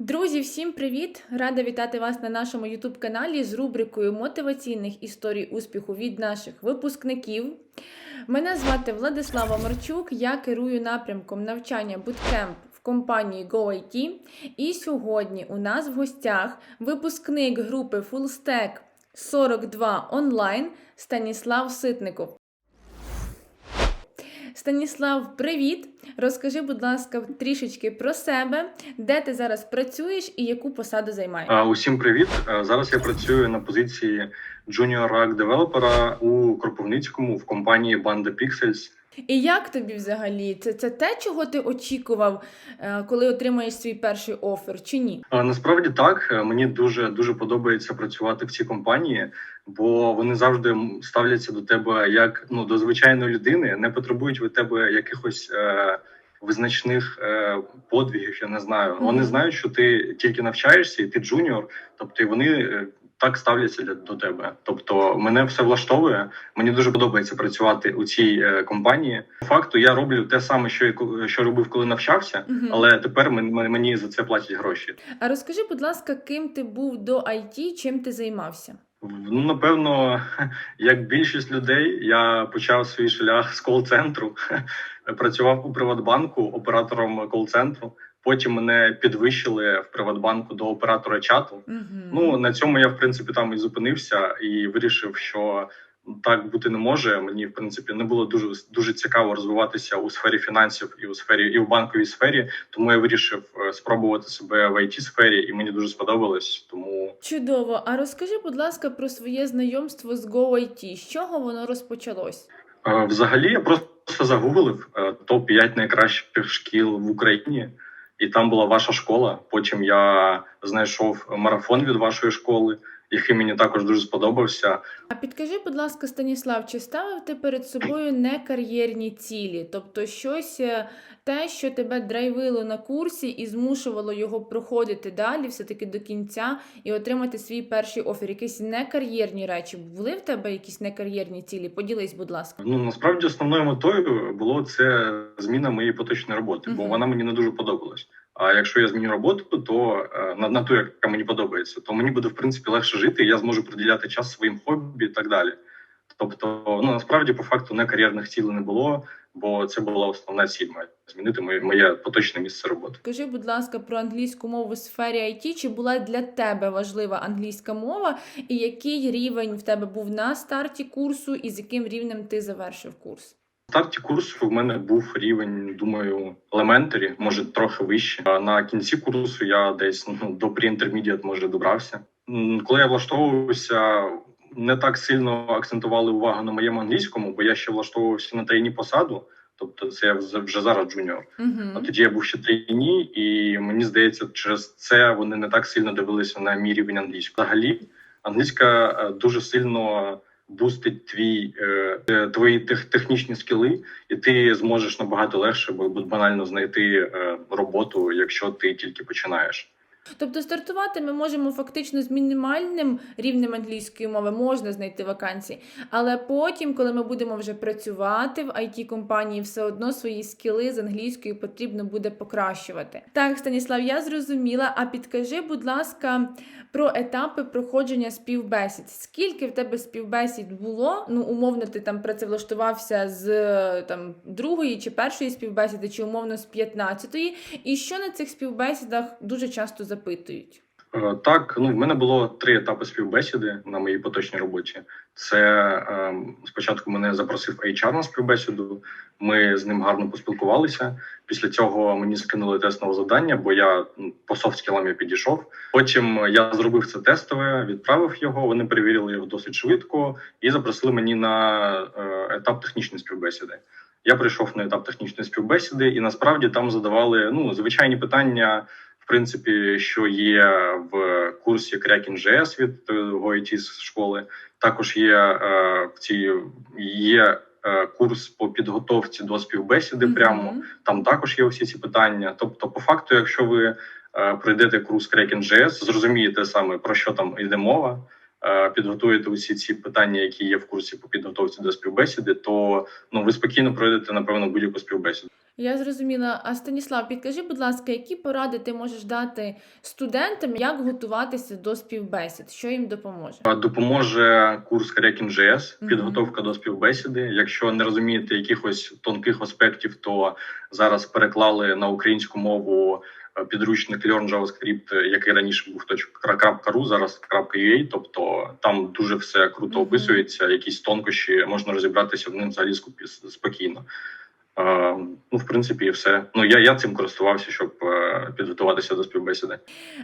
Друзі, всім привіт! Рада вітати вас на нашому youtube каналі з рубрикою мотиваційних історій успіху від наших випускників. Мене звати Владислава Марчук, я керую напрямком навчання Bootcamp в компанії GoIT. І сьогодні у нас в гостях випускник групи FullStack 42 онлайн Станіслав Ситников. Станіслав, привіт! Розкажи, будь ласка, трішечки про себе, де ти зараз працюєш і яку посаду займаєш. Усім привіт. Зараз я працюю на позиції Junior React девелопера у Кропивницькому в компанії Banda Pixels. І як тобі взагалі? Це, це те, чого ти очікував, е, коли отримаєш свій перший офер, чи ні? А, Насправді так Е, мені дуже дуже подобається працювати в цій компанії, бо вони завжди ставляться до тебе як ну до звичайної людини, не потребують від тебе якихось. Е- Визначних е, подвігів, я не знаю. Мгм. Вони знають, що ти тільки навчаєшся, і ти джуніор, тобто вони е, так ставляться для- до тебе. Тобто, мене все влаштовує. Мені дуже подобається працювати у цій е, компанії. По факту я роблю те саме, що ко- що робив, коли навчався, Мгм. але тепер мен- мен- мені за це платять гроші. А розкажи, будь ласка, ким ти був до IT, чим ти займався? Ну, напевно, як більшість людей, я почав свій шлях з кол-центру. Працював у Приватбанку оператором кол-центру. Потім мене підвищили в Приватбанку до оператора чату. Угу. Ну на цьому я в принципі там і зупинився і вирішив, що так бути не може. Мені в принципі не було дуже дуже цікаво розвиватися у сфері фінансів і у сфері і в банковій сфері. Тому я вирішив е, спробувати себе в it сфері, і мені дуже сподобалось. Тому Чудово. А розкажи, будь ласка, про своє знайомство з GoIT. З чого воно розпочалось? Е, Взагалі, я просто загуглив топ 5 найкращих шкіл в Україні, і там була ваша школа. Потім я знайшов марафон від вашої школи, який мені також дуже сподобався. А підкажи, будь ласка, Станіслав, чи ставив ти перед собою не кар'єрні цілі, тобто щось е, те, що тебе драйвило на курсі і змушувало його проходити далі, все-таки до кінця, і отримати свій перший офер? Якісь некар'єрні речі були в тебе якісь некар'єрні цілі? Поділись, будь ласка. Ну насправді основною метою було це зміна моєї поточної роботи, бо вона мені не дуже подобалась. А якщо я зміню роботу, то е, на, на ту, яка мені подобається, то мені буде в принципі легше жити, і я зможу приділяти час своїм хобі і так далі. Тобто, ну насправді по факту не кар'єрних цілей не було, бо це була основна ціль моя змінити моє, моє поточне місце роботи. Скажи, будь ласка, про англійську мову в сфері IT, чи була для тебе важлива англійська мова, і який рівень в тебе був на старті курсу, і з яким рівнем ти завершив курс? Старті курсу в мене був рівень, думаю, елементарі, може трохи вище. А на кінці курсу я десь ну, до pre-intermediate, може добрався. Коли я влаштовувався, не так сильно акцентували увагу на моєму англійському, бо я ще влаштовувався на трейні посаду. Тобто, це я вже зараз джуніор. А Угу. тоді я був ще трейні, і мені здається, через це вони не так сильно дивилися на мій рівень англійського. Взагалі, англійська е, дуже сильно бустить твій е, е, твої тех, технічні скіли, і ти зможеш набагато легше, бо банально знайти е, роботу, якщо ти тільки починаєш. Тобто стартувати ми можемо фактично з мінімальним рівнем англійської мови, можна знайти вакансії, але потім, коли ми будемо вже працювати в it компанії, все одно свої скіли з англійською потрібно буде покращувати. Так, Станіслав, я зрозуміла. А підкажи, будь ласка, про етапи проходження співбесід. Скільки в тебе співбесід було? Ну, умовно, ти там працевлаштувався з там другої чи першої співбесіди, чи умовно з п'ятнадцятої, і що на цих співбесідах дуже часто запитують? Е, Так, ну в мене було три етапи співбесіди на моїй поточній роботі. Це е, спочатку мене запросив HR на співбесіду. Ми з ним гарно поспілкувалися. Після цього мені скинули тестове завдання, бо я ну, по софт-скілам я підійшов. Потім я зробив це тестове, відправив його. Вони перевірили його досить швидко і запросили мені на е, етап технічної співбесіди. Я прийшов на етап технічної співбесіди, і насправді там задавали ну звичайні питання принципі, що є в курсі Kraken.js від GoIT школи. Також є е, в цій є е, курс по підготовці до співбесіди. Прямо там також є усі ці питання. Тобто, по факту, якщо ви е, пройдете курс Kraken.js, зрозумієте саме про що там йде мова. Е, підготуєте усі ці питання, які є в курсі по підготовці до співбесіди, то ну ви спокійно пройдете напевно будь-яку співбесіду. Я зрозуміла. А Станіслав, підкажи, будь ласка, які поради ти можеш дати студентам, як готуватися до співбесід? Що їм допоможе? Допоможе курс Мгм. підготовка до співбесіди. Якщо не розумієте якихось тонких аспектів, то зараз переклали на українську мову підручник Learn JavaScript, е, який раніше був .ru, зараз .ua, Тобто там дуже все круто описується. Якісь тонкощі можна розібратися в ним взагалі скупі- спокійно. Е, ну, в принципі, і все. Ну я, я цим користувався, щоб е, підготуватися до співбесіди.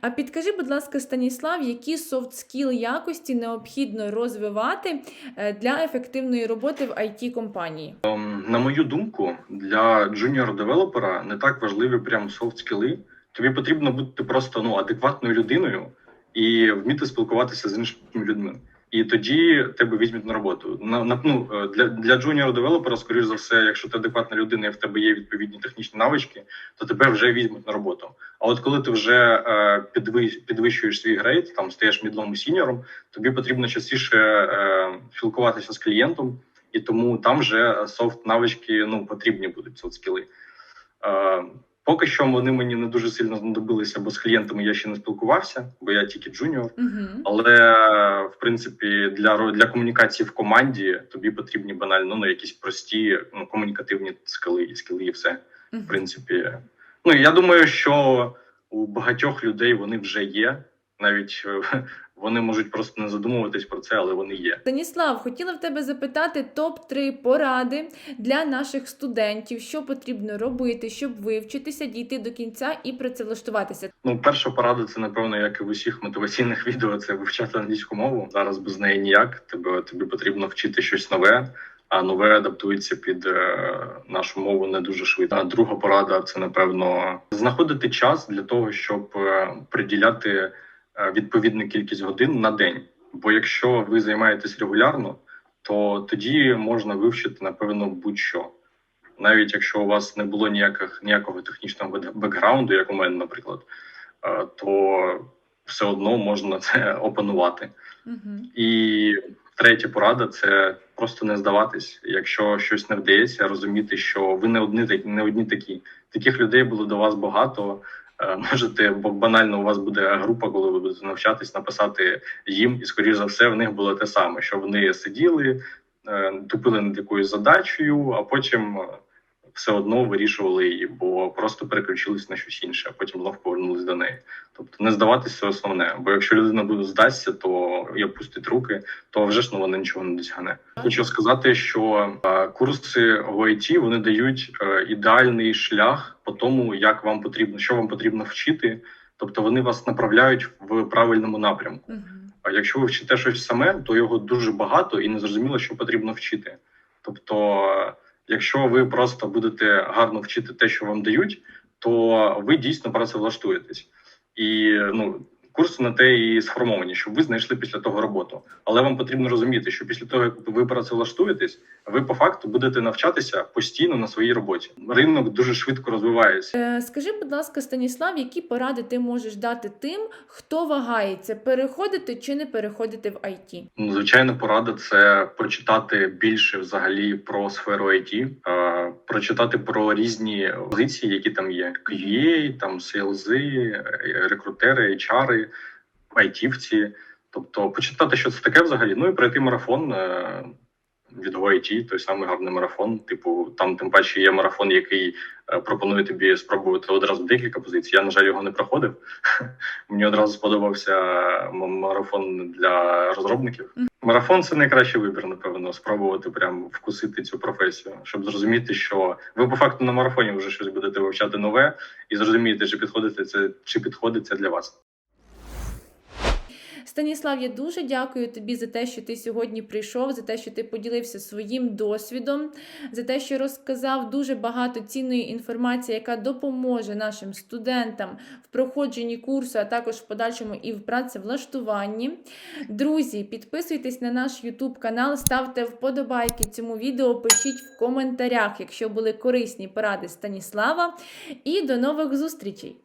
А підкажи, будь ласка, Станіслав, які софт скіл якості необхідно розвивати е, для ефективної роботи в it компанії? Ем, На мою думку, для джуніор девелопера не так важливі прям софт скіли. Тобі потрібно бути просто ну адекватною людиною і вміти спілкуватися з іншими людьми. І тоді тебе візьмуть на роботу. На, на ну е, для, для джуніор девелопера, скоріш за все, якщо ти адекватна людина і в тебе є відповідні технічні навички, то тебе вже візьмуть на роботу. А от коли ти вже е, підви, підвищуєш свій грейд, там стаєш мідлом і сіньором, тобі потрібно частіше е, спілкуватися з клієнтом, і тому там вже софт навички ну потрібні будуть софт скіли. Е, поки що вони мені не дуже сильно знадобилися, бо з клієнтами я ще не спілкувався, бо я тільки джуніор. Угу. Але в принципі для для комунікації в команді тобі потрібні банально ну якісь прості ну, комунікативні скили і скили, і все. В принципі, ну я думаю, що у багатьох людей вони вже є. Навіть е, вони можуть просто не задумуватись про це, але вони є. Станіслав, хотіла в тебе запитати топ 3 поради для наших студентів, що потрібно робити, щоб вивчитися, дійти до кінця і працевлаштуватися. Ну, перша порада це напевно, як і в усіх мотиваційних відео, це вивчати англійську мову. Зараз без неї ніяк. Тебе тобі потрібно вчити щось нове, а нове адаптується під е, нашу мову не дуже швидко. Друга порада це напевно знаходити час для того, щоб е, приділяти відповідну кількість годин на день. Бо якщо ви займаєтесь регулярно, то тоді можна вивчити напевно будь-що. Навіть якщо у вас не було ніяких ніякого технічного бекграунду, як у мене, наприклад, е, то все одно можна це опанувати. Угу. І третя порада це просто не здаватись. Якщо щось не вдається, розуміти, що ви не одні такі, не одні такі. Таких людей було до вас багато. Е, Можете, бо банально у вас буде група, коли ви будете навчатись, написати їм, і скоріш за все, в них було те саме, що вони сиділи, е, тупили над якоюсь задачею, а потім е, все одно вирішували її, бо просто переключились на щось інше, а потім знов повернулись до неї. Тобто не здаватися це основне. Бо якщо людина буде здасться, то і опустить руки, то вже ж ну, вона нічого не досягне. Хочу сказати, що курси в IT вони дають е, ідеальний шлях по тому, як вам потрібно, що вам потрібно вчити. Тобто вони вас направляють в правильному напрямку. А якщо ви вчите щось саме, то його дуже багато і не зрозуміло, що потрібно вчити. Тобто, якщо ви просто будете гарно вчити те, що вам дають, то ви дійсно працевлаштуєтесь. І ну, курси на те і сформовані, щоб ви знайшли після того роботу. Але вам потрібно розуміти, що після того, як ви працевлаштуєтесь, ви по факту будете навчатися постійно на своїй роботі. Ринок дуже швидко розвивається. Е, скажи, будь ласка, Станіслав, які поради ти можеш дати тим, хто вагається, переходити чи не переходити в IT? Ну, Звичайно, порада це прочитати більше взагалі про сферу IT, е, прочитати про різні позиції, які там є: QA, там селзи, рекрутери, HR, айтівці. Тобто, почитати, що це таке взагалі. Ну і пройти марафон е, від GoIT, той самий гарний марафон. Типу, там тим паче є марафон, який е, пропонує тобі спробувати одразу декілька позицій. Я, на жаль, його не проходив. Мені одразу сподобався марафон для розробників. Марафон це найкращий вибір, напевно, спробувати прям вкусити цю професію, щоб зрозуміти, що ви по факту на марафоні вже щось будете вивчати нове і зрозумієте, чи підходить це, чи підходить це для вас. Станіслав, я дуже дякую тобі за те, що ти сьогодні прийшов, за те, що ти поділився своїм досвідом, за те, що розказав дуже багато цінної інформації, яка допоможе нашим студентам в проходженні курсу, а також в подальшому і в працевлаштуванні. Друзі, підписуйтесь на наш YouTube канал, ставте вподобайки цьому відео, пишіть в коментарях, якщо були корисні поради Станіслава. І до нових зустрічей!